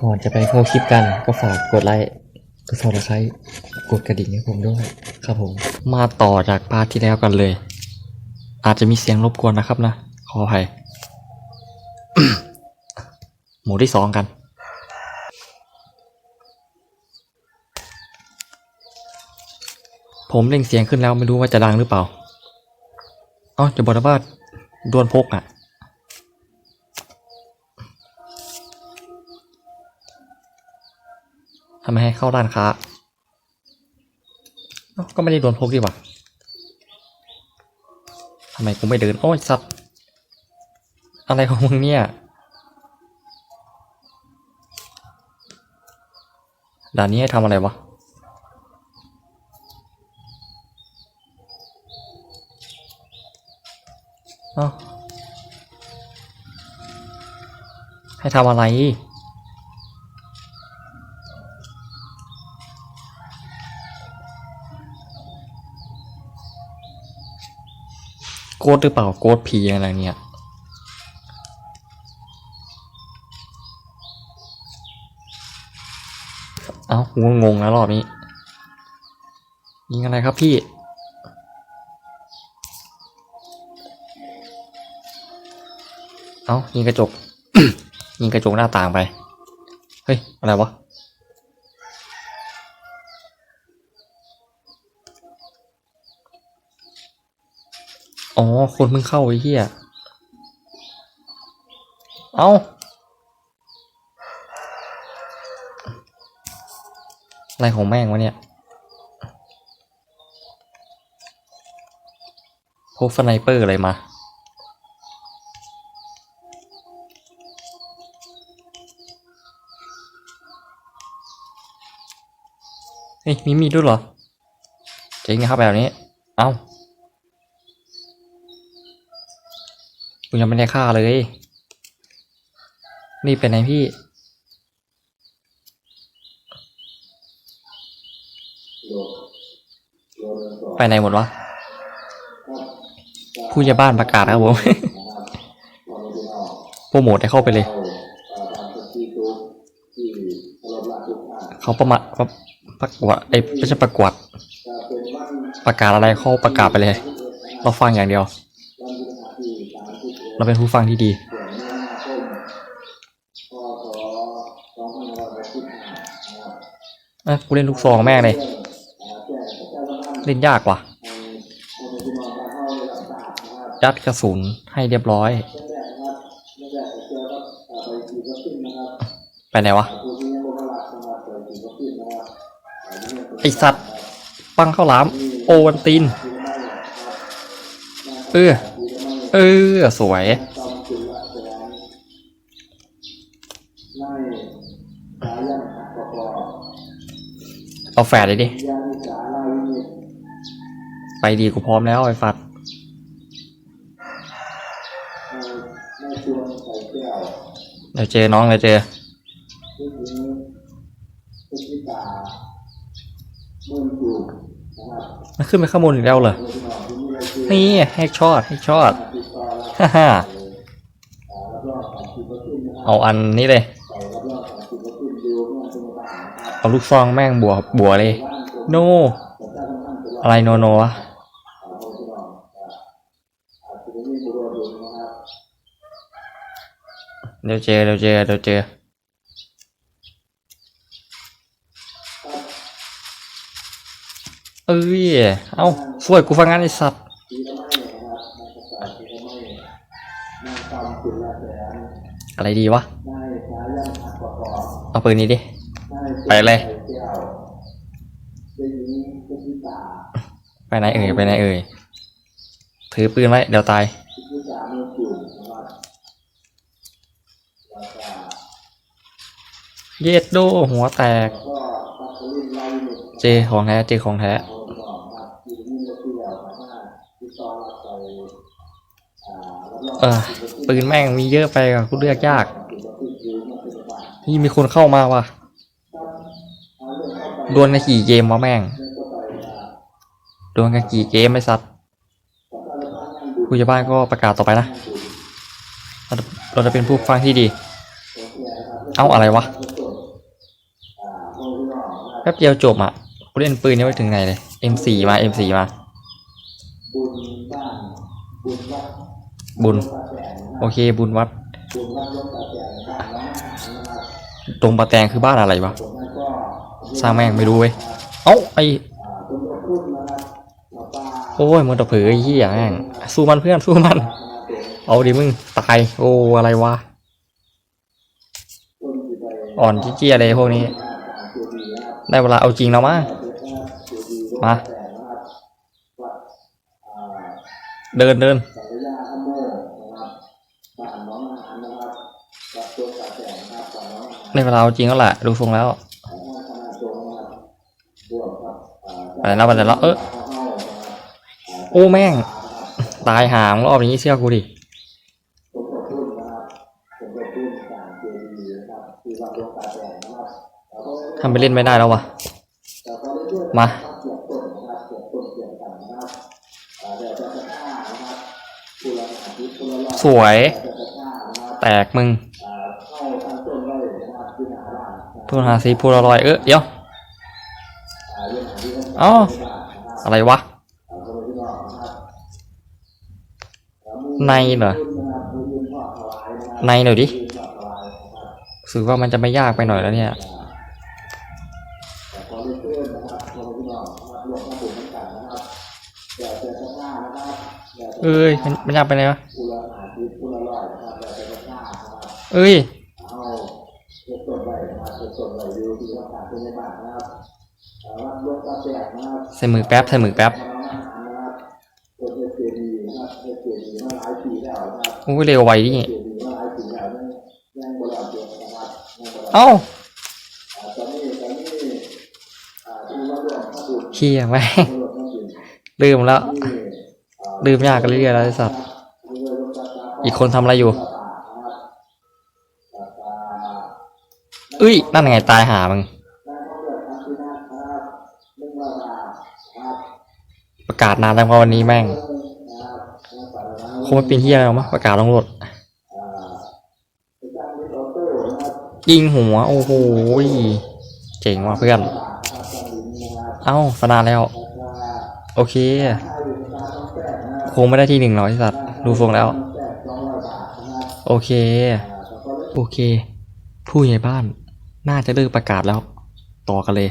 ก่อนจะไปเข้าคลิปกัน ก็ฝากกดไลค์ กดซับสไครต์กดกระดิ่งให้ผมด้วย ครับผม มาต่อจากพาร์ทที่แล้วกันเลย อาจจะมีเสียงรบกวนนะครับนะ ขออภัย หมู่ที่สองกัน ผมเล่งเสียงขึ้นแล้วไม่รู้ว่าจะดังหรือเปล่า เอ๋อจะบอกว่าดวลพกอะ ทำไมให้เข้าร้านค้า ก็ไม่ได้โดนพกดีกว่าทำไมกูไม่เดิน โอ้ยสัตว์อะไรของมึงเนี่ย ด่านนี้ให้ทำอะไรวะให้ทำอะไร กดหรือเปล่าโกดผีอะไรเนี่ย เอ้ากูงงแล้วรอบนี้ ยิงอะไรครับพี่ เอ้ายิงกระจก ยิงกระจกหน้าต่างไป เฮ้ย อะไรวะ อ๋อ คนเพิ่งเข้าไอ้เหี้ย เอ้าอะไรของแม่งวะเนี่ยพกสไนเปอร์อะไรมา เฮ้ยมีมีด้วยเหรอเจ๋งครับแบบนี้ เอ้า ยังไม่ได้ฆ่าเลย นี่เป็นไงพี่ ไปไหนหมดวะ ผู้ใหญ่บ้านประกาศครับผมโปรโมทให้เข้าไปเลย เขาประมาประประกวดไอ้ยไม่ใช่ประกวด ประกาศอะไรเขาประกาศไปเลย เราฟังอย่างเดียว เราเป็นผู้ฟังที่ดีเอ้ยกูเล่นลูกซองแม่งเลย เล่นยากว่ะยัดกระสุนให้เรียบร้อย ไปไหนวะ ไอสัตว์ ปังข้าวหลาม โอวันตีนเออ เออ สวย เอาแฝดเลยดิ ไปดีกูพร้อมแล้วไอ้ฟัดเดี๋ยวเจอน้องเดี๋ยวเจอมันขึ้นไปข้างบนอีกแล้วเหรอ นี่แฮกช็อตแฮกช็อต ฮ่าฮ่าเอาอันนี้เลย เอาลูกซองแม่งบัวบัวเลย โน อะไรโนโนวะเดี๋ยวเจอเดี๋ยวเจอเดี๋ยวเจอเอ้ย เอ้าสวยกูฟังงานไอสัตว์ อะไรดีวะ เอาปืนนี้ดิ ไปเลย ไปไหนเอ่ย ไปไหนเอ่ย ถือปืนไว้ เดี๋ยวตาย เย็ดโดหัวแตก เจของแท้ เจของแท้เออ ปืนแม่งมีเยอะไปอะกูเลือกยาก นี่มีคนเข้ามาว่ะดวลกันกี่เกมวะแม่งดวลกันกี่เกมไม่สัตว์ผู้ใหญ่บ้านก็ประกาศต่อไปนะเราจะเป็นผู้ฟังที่ดี เอ้าอะไรวะแป๊บเดียวจบอะกูเล่นปืนนี้ไว้ถึงไหนเลย M4 มา M4 มา บุญ โอเค บุญวัด ตรงปะแตงคือบ้านอะไรวะ สร้างแม่งไม่รู้เว้ย เอ้าไอโอ้ยมันตะเผยไอ้เหี้ยแม่งสู้มันเพื่อนสู้มัน เอาดิมึงตาย โอ้อะไรวะ อ่อนเจี้ยๆเลยพวกนี้ ได้เวลาเอาจริงแล้วมั้งมา เดินเดิน ได้เวลาเอาจริงแล้วแหละดูทรงแล้วไปแล้วไปแล้วเออโอ้แม่ง ตายหามรอบนี้เชื่อกูดิทำไปเล่นไม่ได้แล้ววะมาสวย แตกมึง พูดหาซีพูดอร่อยเออเดี๋ยวอ้าอะไรวะ ในเหรอ ในหน่อยดิรู้สึกว่ามันจะไม่ยากไปหน่อยแล้วเนี่ยเอ้ย มันมันยากไปไหนวะเอ้ย ใส่มือแป๊บใส่มือแป๊บโอ้ยเร็วไวดิเอ้าเฮียแม่งลืมแล้วลืมยากกันเรื่อยๆแล้วไอ้สัตว์อีกคนทำอะไรอยู่เอ้ยนั่นไงตายหามึง ประกาศนานแล้วว่าวันนี้แม่งคงไม่เป็นที่อะไรหรอกมั้งประกาศลงรถยิงหัว โอ้โหเจ๋งว่ะเพื่อน เอ้าสนานแล้ว โอเค คงไม่ได้ที่หนึ่งหรอกไอ้สัตว์ ดูทรงแล้ว โอเค โอเค ผู้ใหญ่บ้าน น่าจะเลิกประกาศแล้ว ต่อกันเลย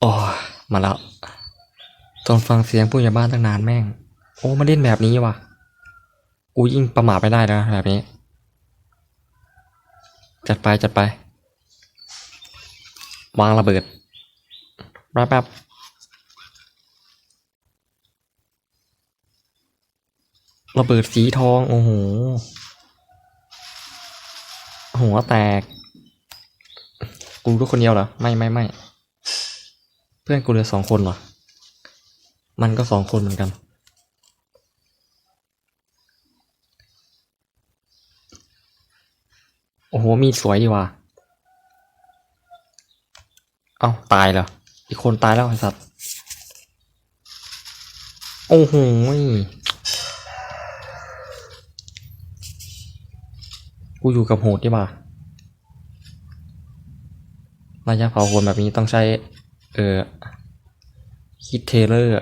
โอ้มาแล้วตอนฟังเสียงผู้ใหญ่บ้านตั้งนานแม่ง โอ้มาเล่นแบบนี้ว่ะกูยิ่งประมาทไม่ได้นะแบบนี้ จัดไปจัดไป วางระเบิดรับแป๊บระเบิดสีทอง โอ้โห หัวแตก กูรู้คนเดียวเหรอ ไม่ไม่ไม่เพื่อนกูเหลือสองคนเหรอ มันก็สองคนเหมือนกัน โอ้โห มีสวยดีว่ะ เอ้า ตายเหรอ อีกคนตายแล้วไอ้สัตว์ โอ้โหกูอยู่กับโหดดีว่ะระยะเผาคนแบบนี้ต้องใช้ เออคิดเทเลอร์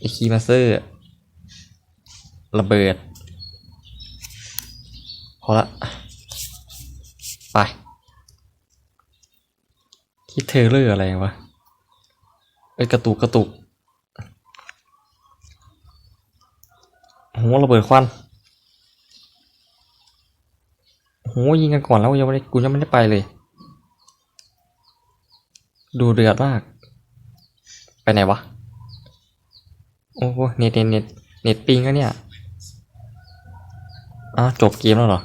อีคีมาเซอร์ ระเบิด พอละ ไป คิดเทเลอร์อะไรวะ เอ้ย กระตุกกระตุกโหระเบิดควัน โหยิงกันก่อนแล้วยังไม่ได้กูยังไม่ได้ไปเลย ดูเดือดมาก ไปไหนวะ โอ้โหเน็ตเน็ตเน็ตเน็ตปิงอะเนี่ยอ้าจบเกมแล้วเหรอ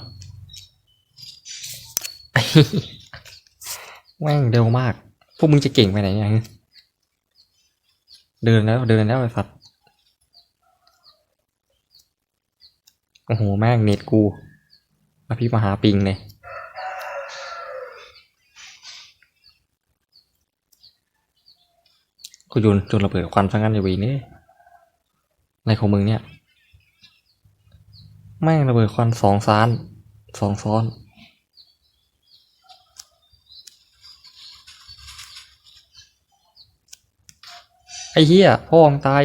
แม่งเร็วมาก พวกมึงจะเก่งไปไหนเนี่ยเดินแล้วเดินแล้วไอ้สัตว์โอ้โห แม่งเน็ตกู มาพี่มหาปิงเลยกูโยนโยนระเบิดควันซะงั้นอย่าวีนี่อะไรของมึงเนี่ย แม่งระเบิดควันสองซานสองซ้อน ไอ้เหี้ยพ่อมึงตาย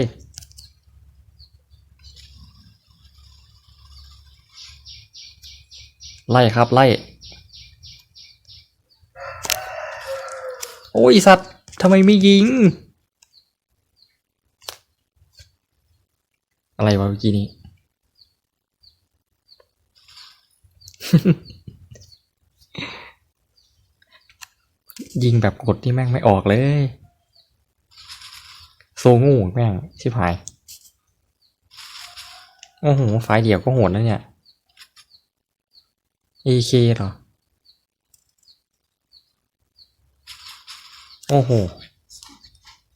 ไล่ครับไล่โอ้ยสัตว์ทำไมไม่ยิง อะไรวะเมื่อกี้นี้ ยิงแบบกดที่แม่งไม่ออกเลย โซงูแม่ง ชิบหาย โอ้โหไฟเดียวก็โหดนะเนี่ย AK เหรอ โอ้โห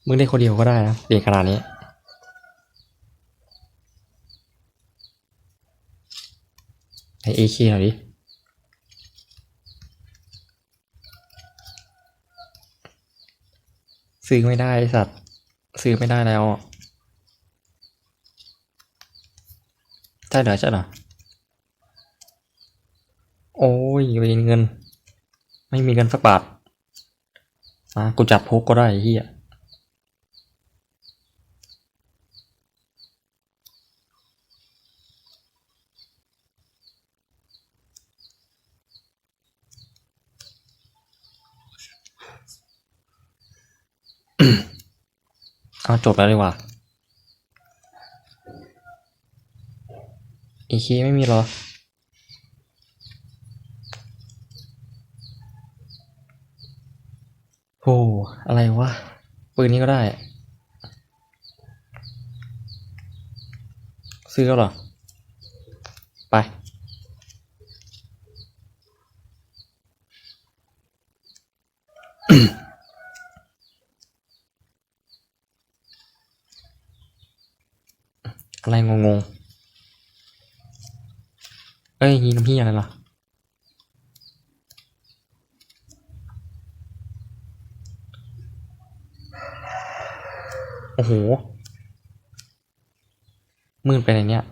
มึงได้คนเดียวก็ได้นะเปลี่ยนขนาดนี้ไอ AK หน่อยดิ ซื้อไม่ได้ไอ้สัตว์ ซื้อไม่ได้แล้วใช่เหรอใช่เหรอ โอ้ยเวรเงิน ไม่มีเงินสักบาทมากูจัดพกก็ได้เฮียเอาจบแล้วดีกว่าอีเคไม่มีหรอ โอ้อะไรวะ ปืนนี้ก็ได้ ซื้อแล้วหรอ ไป อะไรงงๆ เอ้ยยิงน้ำพี่อะไรล่ะ โอ้โห มืดไปไหนเนี่ย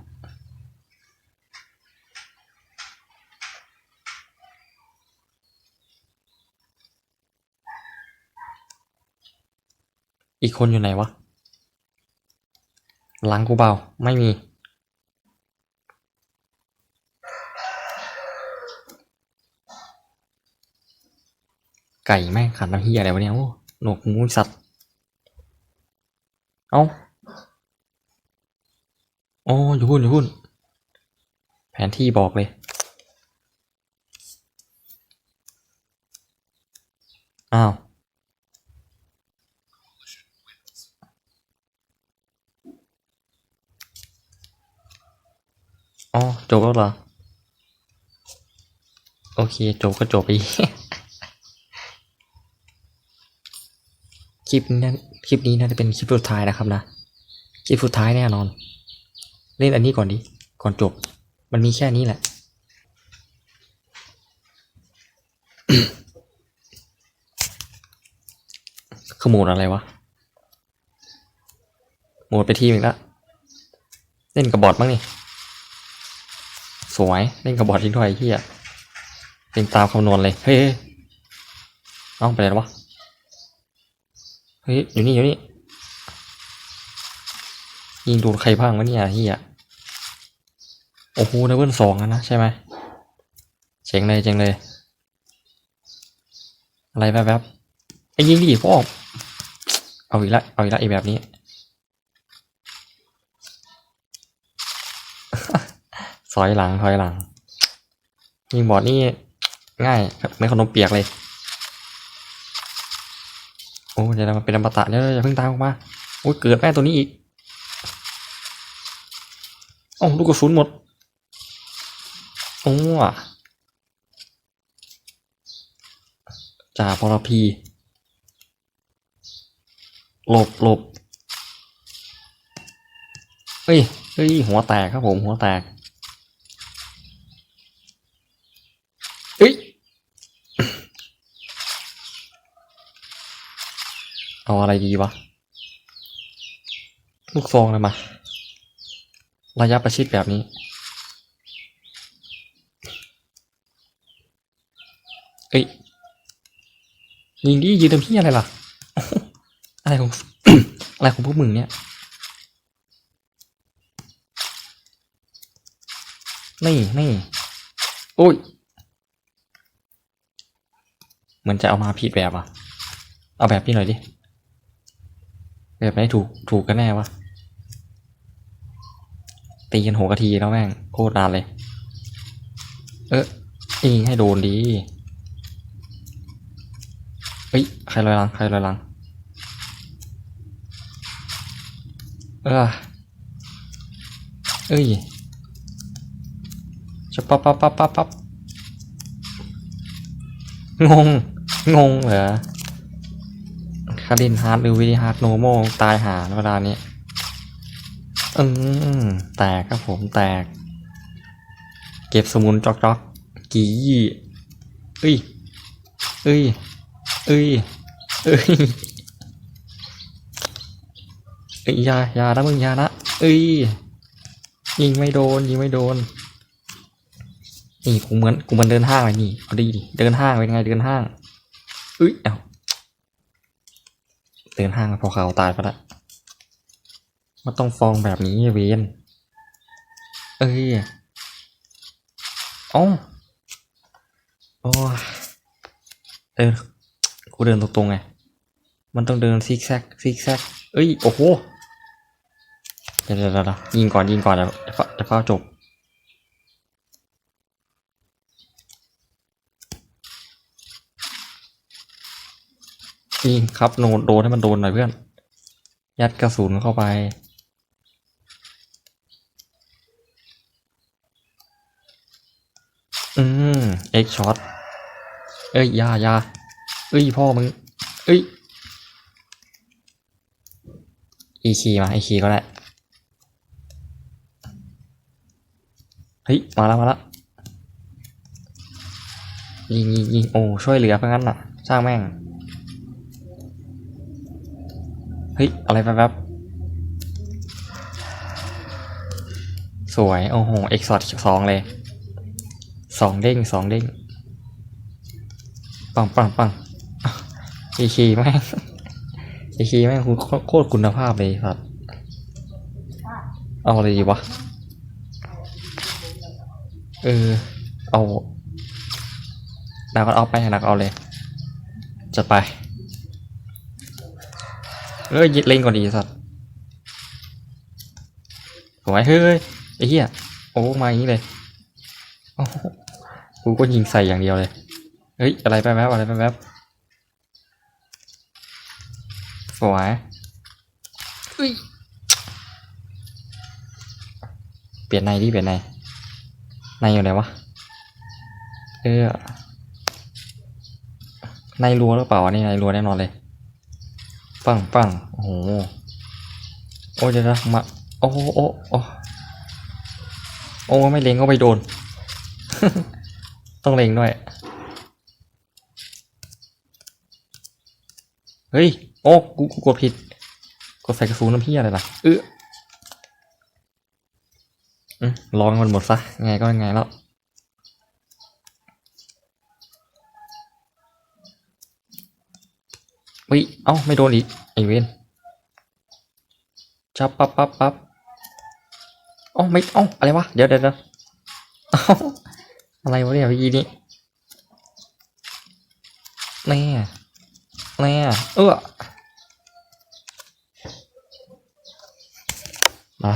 อีกคนอยู่ไหนวะ หลังกูเบา ไม่มี ไก่แม่งขันน้ำเฮียอะไรวะเนี่ย โอ้ หนวกงูสัตว์ เอ้าโอ้อยู่หุ่นอยู่หุ่นแผนที่บอกเลย อ้าว อ๋อ จบแล้วเหรอ โอเค จบก็จบไปคลิปนี้น คลิปนี้น่าจะเป็นคลิปสุดท้ายนะครับนะ คลิปสุดท้ายแน่นอน เล่นอันนี้ก่อนดิ ก่อนจบ มันมีแค่นี้แหละคือโมดอะไรวะโหมดไปทีมอีกแล้วเล่นกับบอทบ้างนี่ สวย เล่นกับบอททิ้งถ้อยเฮียเล่นตามคำนวณเลย เฮ้ยเฮ้อ้าไปไหนแล้ววะ เฮ้ยอยู่นี่อยู่นี่ยิงโดนใครบ้างวะเนี่ยเฮียโอ้โหเลเวลสองนะใช่ไหมเจ๋งเลยเจ๋งเลย อะไรแบบแบบๆไอ้ยิงดิพ่อเอาอีกละเอาอีกละไอ้แบบนี้ซอยหลังซอยหลังยิงบอดนี่ง่ายไม่ขนมเปียกเลย โอ้เดี๋ยวเรามาเป็นอมตะเดี๋ยวอย่าเพิ่งตามออกมาโอ้ยเกิดแม่ตัวนี้อีกโอ้ลูกกระสุนหมดโอ้จ่าพลพีหลบหลบเฮ้ยเฮ้ยหัวแตกครับผมหัวแตกเฮ้ย เอาอะไรดีวะ ลูกซองเลยมา ระยะประชิดแบบนี้ เอ้ย ยิงดิยืนทำพี่อะไรล่ะ อะไรของ อะไรของพวกมึงเนี่ย นี่นี่โอ้ยเหมือนจะเอามาผิดแบบอะ เอาแบบพี่หน่อยดิ แบบไหนถูกถูกกันแน่วะตีกันหัวกะทีแล้วแม่งโคตรนานเลย เออยิงให้โดนดีเฮ้ยใครลอยหลังใครลอยหลังเออเอ้ยจะปั๊บปั๊บปั๊บปั๊บปั๊บงง งงเหรอ คารินฮาร์ดหรือวิดีฮาร์ดโนโมตายหาเวลานี้อืมแตกครับผมแตก เก็บสมุนจอกจอกกี่เอ้ยเอ้ยเอ้ยเอ้ยเอ้ยยายานะมึงยานะเอ้ยยิงไม่โดนยิงไม่โดนนี่กูเหมือนกูเหมันเดินห้างเลยนี่เอาดีดิเดินห้างเป็นไงเดินห้างเอ้ยเอา เดินห้างพอเขาตายไปละมันต้องฟองแบบนี้เวนเอ้ยเอ้โอ้เดินกูเดินตรงๆไง มันต้องเดินซิกแซกซิกแซกเอ้ย โอ้โห เดี๋ยวเดี๋ยวยิงก่อนยิงก่อนเดี๋ยวจะเฝ้าจะเฝ้า จบยิงครับโนโดนให้มันโดนหน่อยเพื่อน ยัดกระสุนเข้าไป อืมเอ็กช็อตเอ้ยยายาเอ้ยพ่อมึง เอ้ยอีคีมาอีคีก็ได้เฮ้ยมาแล้วมาแล้วยิงยิงยิงโอ้ช่วยเหลือเพราะงั้นน่ะ สร้างแม่ง เฮ้ย อะไรแป๊บๆสวย โอ้โห เอ็กซ์ซอสองเลยสองเด้งสองเด้ง ปังปังปังอีคีแม่งอีคีแม่งคุณโคตรคุณภาพเลยสัตว์เอาอะไรดีวะ เออ เอาหนักก็เอาไปหนักเอาเลย จะไป เอ้ยยิดเล่นก่อนดีสัตว์สวยเฮ้ยไอ้เหี้ยโอ้มาอย่างนี้เลยโอ้โหกูก็ยิงใส่อย่างเดียวเลยเฮ้ยอะไรไปแป๊บอะไรไปแป๊บสวยเฮ้ยเปลี่ยนในดิเปลี่ยนในในอยู่ไหนวะเออในรัวหรือเปล่าวะนี่ในรัวแน่นอนเลย ปังปังโอ้โหโอ้ยเดี๋ยวนะมาโอ้โหโอ้โอ้โอ้ไม่เล็งก็ไปโดน ต้องเล็งด้วย เฮ้ย โอ้กูกูกดผิด กดใส่กระสุนน้ำพี่อะไรล่ะเอออืมลองมันหมดซะ ไงก็ไงแล้ว วิเอ้า ไม่โดนอีกไอเวนจับปั๊บปั๊บปั๊บเอ้าไม่เอ้าอะไรวะ เดี๋ยวเดี๋ยวเดี๋ยวอ้าอะไรวะเนี่ยเมื่อกี้นี้แน่แน่เออมา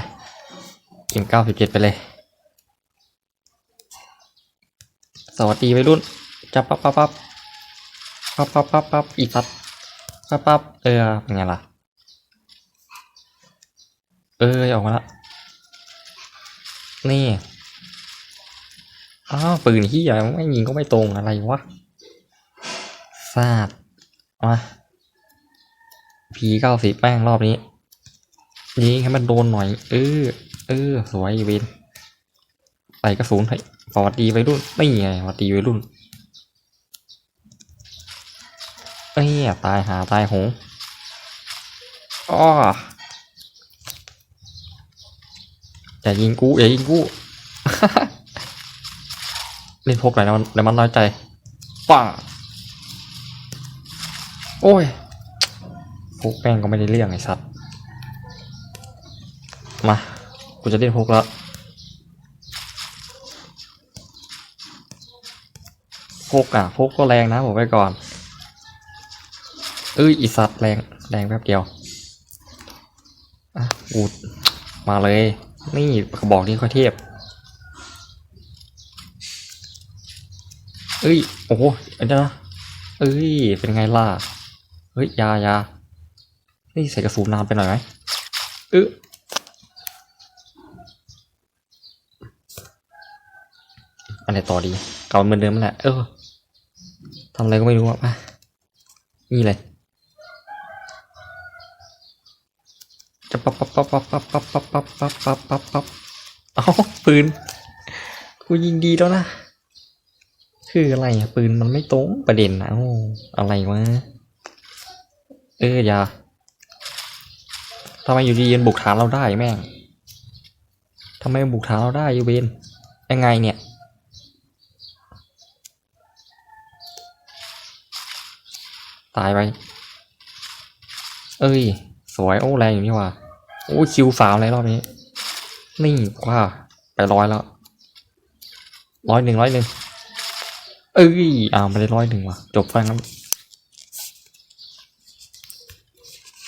เกมเก้าสิบเจ็ดไปเลย สวัสดีวัยรุ่น จับปั๊บปั๊บปั๊บปั๊บปั๊บปั๊บปั๊บอีสัตว์ ปั๊บปั๊บเออเป็นไงล่ะ เออออกมาละนี่อ้าวปืนที่ใหญ่ไม่ยิงก็ไม่ตรงอะไรวะซาดมาพีเก้าสิบแป้งรอบนี้ยิงให้มันโดนหน่อย เออ เออ สวยเวนใส่กระสุนให้สวัสดีวัยรุ่นไม่ไงสวัสดีวัยรุ่น เอ้ยตายหาตายโหงอ้อใจอย่ายิงกูอย่ายิงกูเล่นพกไหนแล้วมันแล้วมันน้อยใจปังโอ้ยพกแป้งก็ไม่ได้เรื่องไอ้สัตว์มากูจะเล่นพกแล้วพกอะพกก็แรงนะผมไปก่อน เอ้ยอีสัตว์แรงแรงแป๊บเดียวอะอูดมาเลย นี่กระบอกนี้ค่อยเทียบเอ้ยโอ้โหเดี๋ยวนะเอ้ยเป็นไงล่ะเฮ้ยยายานี่ใส่กระสุนนานไปหน่อยไหมเอออันไหนต่อดีเก่าเหมือนเดิมแหละเออทำอะไรก็ไม่รู้อะนี่เลย จะ ปั๊บปั๊บปั๊บปั๊บปั๊บปั๊บปั๊บปั๊บปั๊บปั๊บปั๊บปั๊บเอาปืนกูยิงดีแล้วนะคืออะไรอะปืนมันไม่ตรงประเด็นนะโอ้อะไรวะเอออย่าทำไมอยู่ดีเย็นบุกฐานเราได้แม่งทำไมบุกฐานเราได้ยูเบนยังไงเนี่ยตายไป เอ้ย สวย โอ้แรงอยู่นี่ว่ะ โอ้คิวสามเลยรอบนี้ นี่ว้าไปร้อยแล้วร้อยหนึ่งร้อยหนึ่งเอ้ยอ้าวไม่ได้ร้อยหนึ่งว่ะ จบฟังนั้น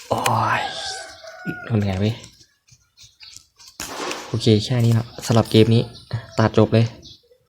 โอ้ยเหนื่อยเว้ยโอเคแค่นี้นะสำหรับเกมนี้ ตัดจบเลย